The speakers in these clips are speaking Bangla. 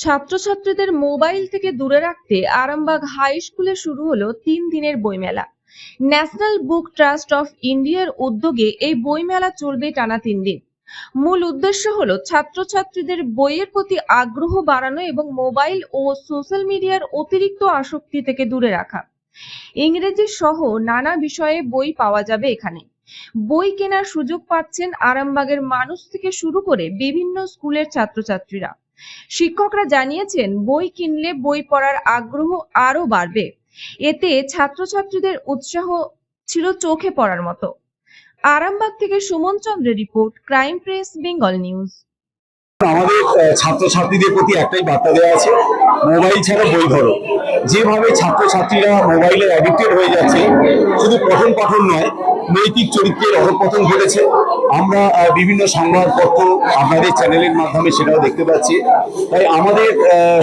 ছাত্রছাত্রীদের মোবাইল থেকে দূরে রাখতে আরামবাগ হাই স্কুলে শুরু হলো তিন দিনের বইমেলা। ন্যাশনাল বুক ট্রাস্ট অফ ইন্ডিয়ার উদ্যোগে এই বইমেলা চলবে টানা তিন দিন। মূল উদ্দেশ্য হলো ছাত্রছাত্রীদের বইয়ের প্রতি আগ্রহ বাড়ানো এবং মোবাইল ও সোশ্যাল মিডিয়ার অতিরিক্ত আসক্তি থেকে দূরে রাখা। ইংরেজি সহ নানা বিষয়ে বই পাওয়া যাবে এখানে। বই কেনার সুযোগ পাচ্ছেন আরামবাগের মানুষ থেকে শুরু করে বিভিন্ন স্কুলের ছাত্রছাত্রীরা। শিক্ষকরা জানিয়েছেন, বই কিনলে বই পড়ার আগ্রহ আরও বাড়বে। এতে ছাত্রছাত্রীদের উৎসাহ ছিল চোখে পড়ার মতো। আরামবাগ থেকে সুমন চন্দ্রের report, crime press, Bengal news. আমাদের ছাত্রছাত্রীদের প্রতি একটাই বার্তা দেওয়া আছে, মোবাইল ছাড়া বই ধরো। যেভাবে ছাত্রছাত্রীরা মোবাইলে অ্যাডিক্টেড হয়ে যাচ্ছে, শুধু পঠন পাঠন নয়, নৈতিক চরিত্রের অধপতন ঘটেছে। আমরা বিভিন্ন সংবাদপত্র আপনাদের চ্যানেলের মাধ্যমে সেটাও দেখতে পাচ্ছি। তাই আমাদের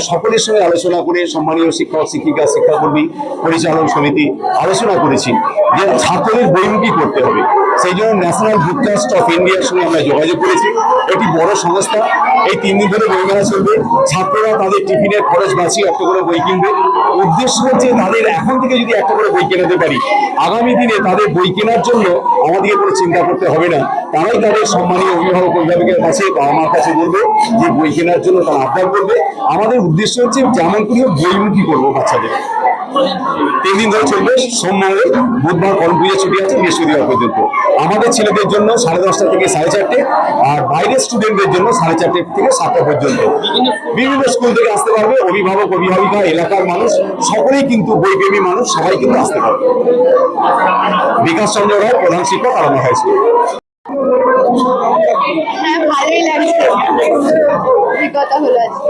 সকলের সঙ্গে আলোচনা করে সম্মানীয় শিক্ষক, শিক্ষিকা, শিক্ষাকর্মী পরিচালন সমিতি আলোচনা করেছি যে ছাত্রদের বইমুখী করতে হবে। সেই জন্য ন্যাশনাল বুক ট্রাস্ট অফ ইন্ডিয়ার সঙ্গে আমরা যোগাযোগ করেছি। একটি বড় সংস্থা। এই তিন দিন ধরে বইমেলা চলবে। ছাত্ররা তাদের টিফিনের খরচ বাঁচিয়ে একটা করে বই কিনবে। উদ্দেশ্য হচ্ছে তাদের এখন থেকে যদি একটা করে বই কেনাতে পারি, আগামী দিনে তাদের বই কেনার জন্য আমাদেরকে কোনো চিন্তা করতে হবে না। তারাই তাদের সম্মানীয় অভিভাবক, অভিভাবকের কাছে বাবা মার কাছে বলবে যে বই কেনার জন্য তারা আবদার করবে। আমাদের উদ্দেশ্য হচ্ছে যেমন করে বইমুখী করব বাচ্চাদের। তিন দিন ধরে চলবে, সোমবারে, বুধবার করম পুজো ছুটি আছে, বৃহস্পতিবার পর্যন্ত। আমাদের ছেলেদের জন্য সাড়ে দশটা থেকে সাড়ে চারটে, আর বাইরের স্টুডেন্টদের জন্য সাড়ে চারটে থেকে সাতটা পর্যন্ত। বিভিন্ন স্কুল থেকে আসতে পারবে, অভিভাবক, অভিভাবিকা, এলাকার মানুষ, সকলেই কিন্তু বইপ্রেমী মানুষ, সবাই কিন্তু আসতে পারবে। বিকাশ চন্দ্র রায়, প্রধান শিক্ষক, আরামবাগ হাই স্কুল হ্যাঁ অভিজ্ঞতা হলো আজকে।